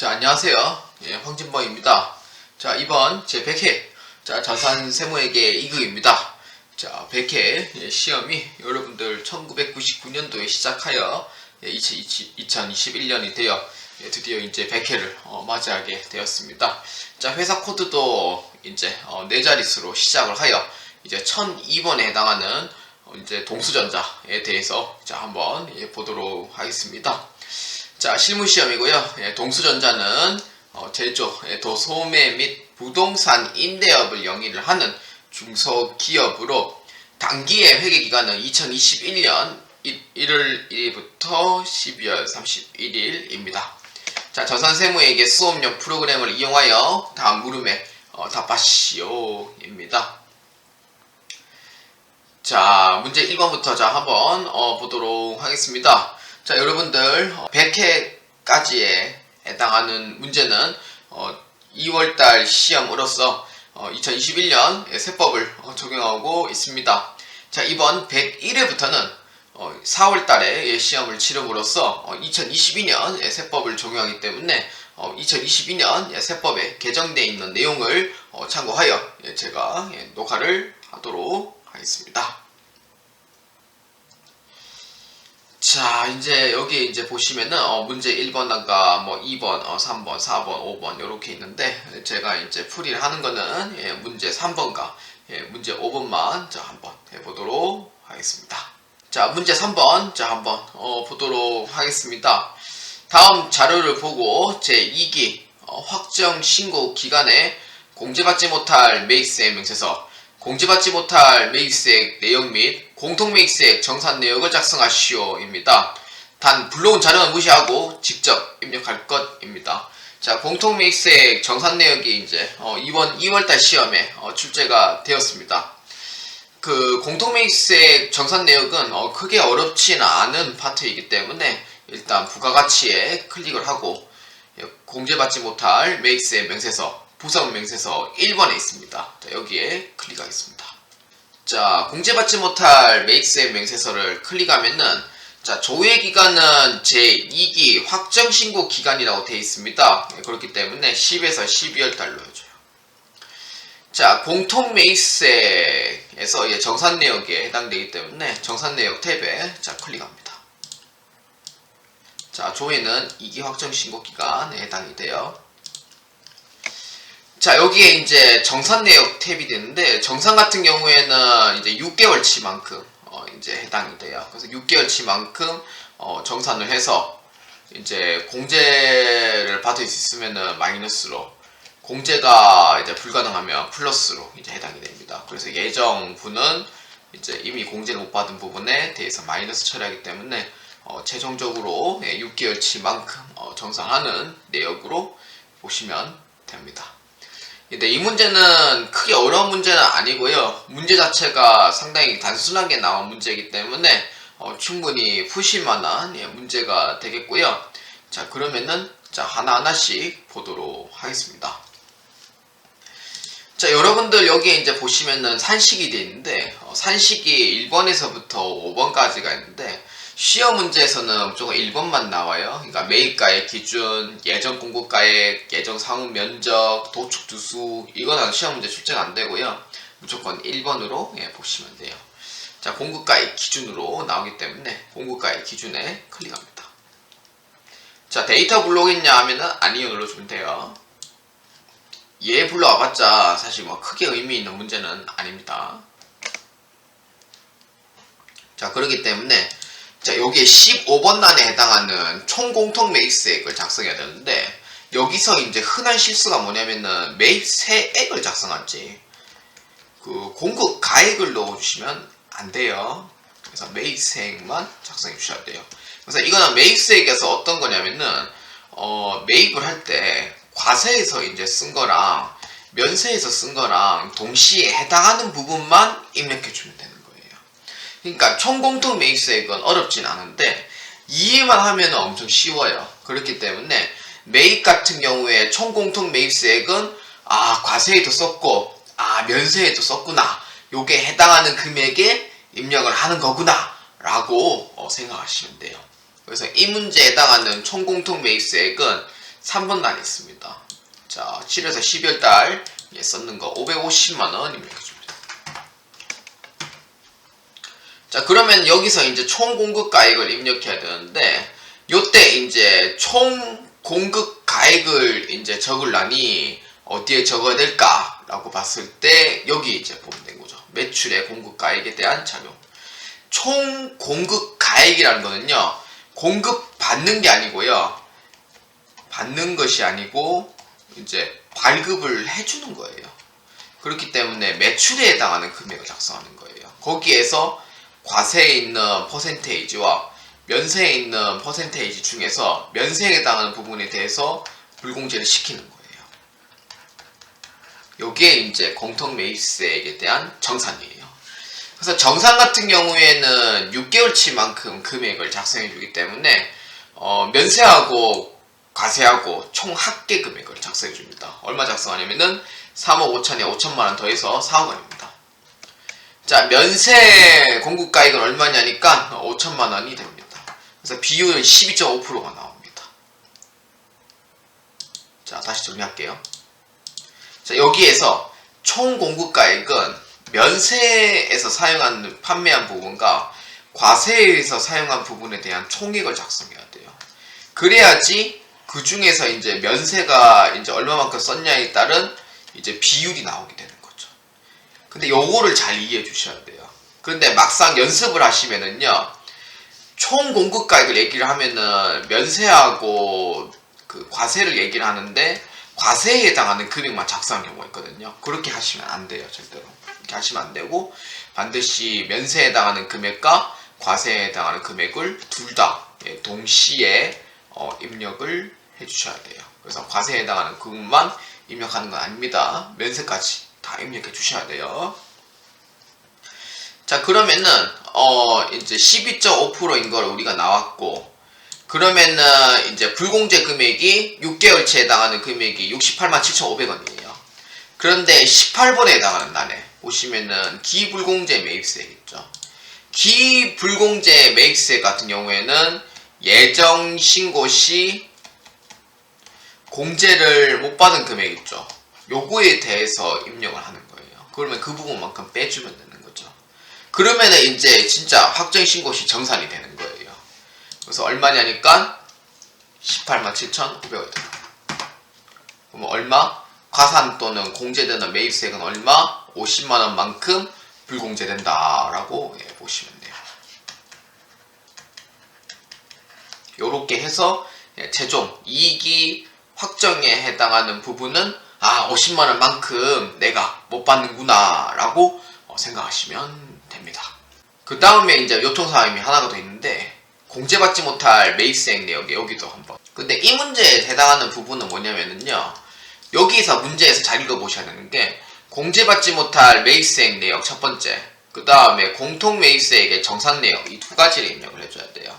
자, 안녕하세요. 예, 황진범입니다. 자, 이번 제 100회, 자, 자산 세무에게 이극입니다. 자, 100회 예, 시험이 여러분들 1999년도에 시작하여 예, 2021년이 되어 예, 드디어 이제 100회를 어, 맞이하게 되었습니다. 자, 회사 코드도 이제 어, 네 자릿수로 시작을 하여 이제 1002번에 해당하는 어, 이제 동수전자에 대해서 자, 한번 예, 보도록 하겠습니다. 자, 실무 시험이고요. 예, 동수전자는 어, 제조, 예, 도소매 및 부동산 임대업을 영위를 하는 중소기업으로 단기의 회계 기간은 2021년 1월 1일부터 12월 31일입니다. 자, 저산세무에게 수업용 프로그램을 이용하여 다음 물음에 어, 답하시오입니다. 자, 문제 1번부터 자 한번 어, 보도록 하겠습니다. 자, 여러분들 100회까지에 해당하는 문제는 어, 2월달 시험으로서 어, 2021년 세법을 어, 적용하고 있습니다. 자, 이번 101회부터는 어, 4월달에 시험을 치름으로써 어, 2022년 세법을 적용하기 때문에 어, 2022년 세법에 개정되어 있는 내용을 어, 참고하여 예, 제가 예, 녹화를 하도록 하겠습니다. 자, 이제 여기 이제 보시면은 어, 문제 1번과 뭐 2번, 어, 3번, 4번, 5번 이렇게 있는데 제가 이제 풀이를 하는 거는 예, 문제 3번과 예, 문제 5번만 자 한번 해보도록 하겠습니다. 자, 문제 3번 자 한번 어, 보도록 하겠습니다. 다음 자료를 보고 제 2기 어, 확정 신고 기간에 공제받지 못할 매입세 명세서 공제받지 못할 매입세액 내역 및 공통 매입세액 정산 내역을 작성하시오입니다. 단 불러온 자료는 무시하고 직접 입력할 것입니다. 자, 공통 매입세액 정산 내역이 이제 어, 이번 2월달 시험에 어, 출제가 되었습니다. 그 공통 매입세액 정산 내역은 어, 크게 어렵지는 않은 파트이기 때문에 일단 부가가치에 클릭을 하고 예, 공제받지 못할 매입세 명세서 부산 명세서 1번에 있습니다. 자, 여기에 클릭하겠습니다. 자, 공제받지 못할 매입세 명세서를 클릭하면은 자, 조회 기간은 제2기 확정 신고 기간이라고 되어 있습니다. 네, 그렇기 때문에 10에서 12월 달로 해줘요. 자, 공통 매입세에서 정산 내역에 해당되기 때문에 정산 내역 탭에 자, 클릭합니다. 자, 조회는 2기 확정 신고 기간에 해당이 돼요. 자, 여기에 이제 정산 내역 탭이 되는데, 정산 같은 경우에는 이제 6개월치만큼, 어, 이제 해당이 돼요. 그래서 6개월치만큼, 어, 정산을 해서, 이제 공제를 받을 수 있으면은 마이너스로, 공제가 이제 불가능하면 플러스로 이제 해당이 됩니다. 그래서 예정분은 이제 이미 공제를 못 받은 부분에 대해서 마이너스 처리하기 때문에, 어, 최종적으로 6개월치만큼 어, 정산하는 내역으로 보시면 됩니다. 근데 이 문제는 크게 어려운 문제는 아니고요. 문제 자체가 상당히 단순하게 나온 문제이기 때문에 어, 충분히 푸실 만한 예, 문제가 되겠고요. 자 그러면은 자 하나하나씩 보도록 하겠습니다. 자 여러분들 여기에 이제 보시면은 산식이 되어 있는데 어, 산식이 1번에서부터 5번까지가 있는데 시험 문제에서는 무조건 1번만 나와요. 그러니까 매입가액 기준, 예정 공급가액, 예정 상응 면적, 도축 두수 이거는 시험 문제 출제가 안 되고요. 무조건 1번으로 예, 보시면 돼요. 자, 공급가액 기준으로 나오기 때문에 공급가액 기준에 클릭합니다. 자, 데이터 불러오겠냐 하면은 아니요 눌러주면 돼요. 얘 불러와봤자 사실 뭐 크게 의미 있는 문제는 아닙니다. 자, 그렇기 때문에 자, 여기에 15번 단에 해당하는 총 공통 매입세액을 작성해야 되는데 여기서 이제 흔한 실수가 뭐냐면은 매입세액을 작성하지 그 공급 가액을 넣어주시면 안 돼요. 그래서 매입세액만 작성해 주셔야 돼요. 그래서 이거는 매입세액에서 어떤 거냐면은 어, 매입을 할 때 과세에서 이제 쓴 거랑 면세에서 쓴 거랑 동시에 해당하는 부분만 입력해 주면 되는 거예요. 그러니까 총공통 매입세액은 어렵진 않은데 이해만 하면 엄청 쉬워요. 그렇기 때문에 매입 같은 경우에 총공통 매입세액은 아 과세에도 썼고 아 면세에도 썼구나. 요게 해당하는 금액에 입력을 하는 거구나 라고 어, 생각하시면 돼요. 그래서 이 문제에 해당하는 총공통 매입세액은 3번 단이 있습니다. 자, 7에서 12월 달 예, 썼는 거 550만 원 입력해 줍니다. 자, 그러면 여기서 이제 총 공급 가액을 입력해야 되는데 요때 이제 총 공급 가액을 이제 적으려니 어디에 적어야 될까 라고 봤을 때 여기 이제 보면 된 거죠. 매출의 공급 가액에 대한 자료. 총 공급 가액이라는 거는요. 공급 받는 게 아니고요. 받는 것이 아니고 이제 발급을 해주는 거예요. 그렇기 때문에 매출에 해당하는 금액을 작성하는 거예요. 거기에서 과세에 있는 퍼센테이지와 면세에 있는 퍼센테이지 중에서 면세에 해당하는 부분에 대해서 불공제를 시키는 거예요. 여기에 이제 공통 매입세액에 대한 정산이에요. 그래서 정산 같은 경우에는 6개월치만큼 금액을 작성해 주기 때문에 어, 면세하고 과세하고 총 합계 금액을 작성해 줍니다. 얼마 작성하냐면은 3억 5천에 5천만 원 더해서 4억 원입니다. 자, 면세 공급가액은 얼마냐니까 5천만 원이 됩니다. 그래서 비율은 12.5%가 나옵니다. 자, 다시 정리할게요. 자, 여기에서 총 공급가액은 면세에서 사용한 판매한 부분과 과세에서 사용한 부분에 대한 총액을 작성해야 돼요. 그래야지 그 중에서 이제 면세가 이제 얼마만큼 썼냐에 따른 이제 비율이 나오게 되는 거죠. 근데 요거를 잘 이해해 주셔야 돼요. 그런데 막상 연습을 하시면은요, 총 공급가액을 얘기를 하면은 면세하고 그 과세를 얘기를 하는데 과세에 해당하는 금액만 작성하는 경우가 있거든요. 그렇게 하시면 안 돼요, 절대로. 이렇게 하시면 안 되고 반드시 면세에 해당하는 금액과 과세에 해당하는 금액을 둘다 예, 동시에 어, 입력을 해주셔야 돼요. 그래서 과세에 해당하는 금액만 입력하는 건 아닙니다. 면세까지 다 입력해 주셔야 돼요. 자 그러면은 어 이제 12.5%인 걸 우리가 나왔고 그러면은 이제 불공제 금액이 6개월치에 해당하는 금액이 68만 7,500원이에요. 그런데 18번에 해당하는 날에 보시면은 기불공제 매입세 있죠. 기불공제 매입세 같은 경우에는 예정 신고 시 공제를 못 받은 금액 있죠. 요거에 대해서 입력을 하는 거예요. 그러면 그 부분만큼 빼주면 되는 거죠. 그러면은 이제 진짜 확정 신고 시 정산이 되는 거예요. 그래서 얼마냐니까 18만 7,900원. 그러면 얼마? 과산 또는 공제되는 매입세액은 얼마? 50만 원만큼 불공제된다라고 예, 보시면 돼요. 요렇게 해서 예, 최종 이익이 확정에 해당하는 부분은 아 50만 원만큼 내가 못 받는구나 라고 어, 생각하시면 됩니다. 그 다음에 이제 요청사항이 하나가 더 있는데 공제받지 못할 매입세액 내역이 여기도 한번. 근데 이 문제에 해당하는 부분은 뭐냐면은요. 여기서 문제에서 잘 읽어보셔야 되는 게 공제받지 못할 매입세액 내역 첫 번째, 그 다음에 공통 매입세액의 정산 내역 이 두 가지를 입력을 해줘야 돼요.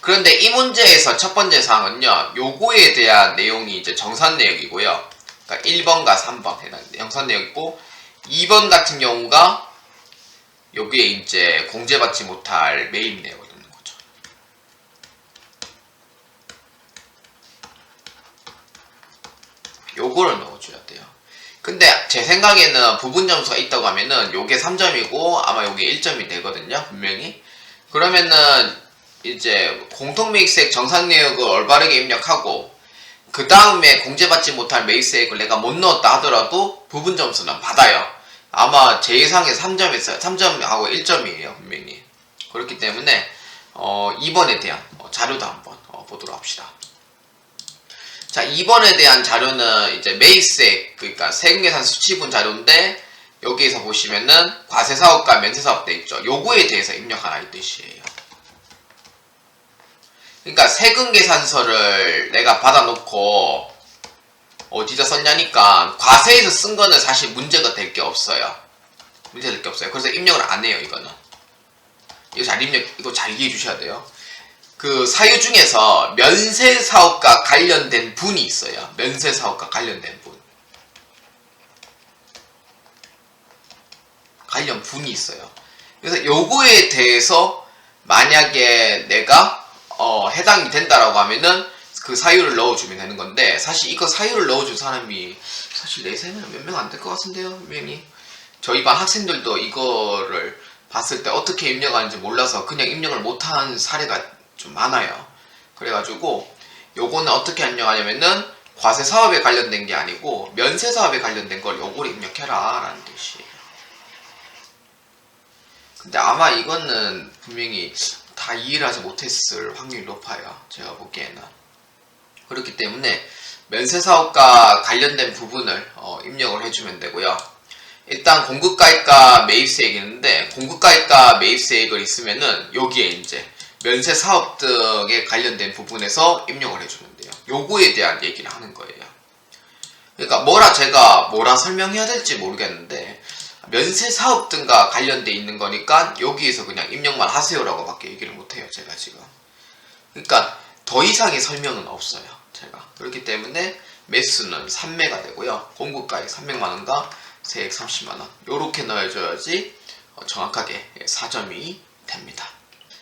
그런데 이 문제에서 첫 번째 사항은요, 요거에 대한 내용이 이제 정산 내역이고요. 그러니까 1번과 3번 해당 정산 내역이고 2번 같은 경우가 여기에 이제 공제받지 못할 매입 내역을 넣는 거죠. 요거를 넣어줘야 돼요. 근데 제 생각에는 부분 점수가 있다고 하면은 요게 3점이고 아마 요게 1점이 되거든요. 분명히. 그러면은 이제 공통매입세액 정산 내역을 올바르게 입력하고 그 다음에 공제받지 못할 매입세액을 내가 못 넣었다 하더라도 부분 점수는 받아요. 아마 제 예상에 3점에서 3점하고 1점이에요 분명히. 그렇기 때문에 어, 2번에 대한 어, 자료도 한번 어, 보도록 합시다. 자, 2번에 대한 자료는 이제 매입세, 그러니까 세금계산 수치분 자료인데, 여기에서 보시면은 과세사업과 면세사업 돼 있죠. 요거에 대해서 입력하라 이 뜻이에요. 그러니까 세금 계산서를 내가 받아놓고, 어디다 썼냐니까, 과세에서 쓴 거는 사실 문제가 될 게 없어요. 문제 될 게 없어요. 그래서 입력을 안 해요, 이거는. 이거 잘 입력, 이거 잘 이해해 주셔야 돼요. 그 사유 중에서 면세 사업과 관련된 분이 있어요. 면세 사업과 관련된 분. 관련 분이 있어요. 그래서 요거에 대해서 만약에 내가 어, 해당이 된다라고 하면은 그 사유를 넣어주면 되는 건데 사실 이거 사유를 넣어준 사람이 사실 내 생각에 몇명 안 될 것 같은데요 분명히 저희 반 학생들도 이거를 봤을 때 어떻게 입력하는지 몰라서 그냥 입력을 못한 사례가 좀 많아요. 그래가지고 요거는 어떻게 입력하냐면은 과세 사업에 관련된 게 아니고 면세 사업에 관련된 걸 요거를 입력해라 라는 뜻이에요. 근데 아마 이거는 분명히 다 이해를 하지 못했을 확률이 높아요 제가 보기에는 그렇기 때문에 면세사업과 관련된 부분을 어, 입력을 해주면 되고요. 일단 공급가액과 매입세액이 있는데 공급가액과 매입세액을 있으면은 여기에 이제 면세사업 등에 관련된 부분에서 입력을 해주면 돼요. 요거에 대한 얘기를 하는 거예요. 그러니까 뭐라 제가 뭐라 설명해야 될지 모르겠는데 면세 사업 등과 관련돼 있는 거니까 여기에서 그냥 입력만 하세요라고 밖에 얘기를 못해요 제가 지금. 그러니까 더 이상의 설명은 없어요. 제가 그렇기 때문에 매수는 3매가 되고요. 공급가액 300만원과 세액 30만원 요렇게 넣어줘야지 어, 정확하게 4점이 됩니다.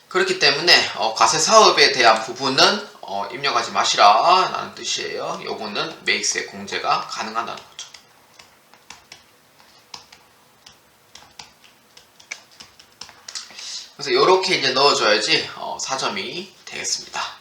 그렇기 때문에 어, 과세 사업에 대한 부분은 어, 입력하지 마시라 라는 뜻이에요. 요거는 매입세 공제가 가능하다는 거죠. 그래서 요렇게 이제 넣어줘야지 어, 4점이 되겠습니다.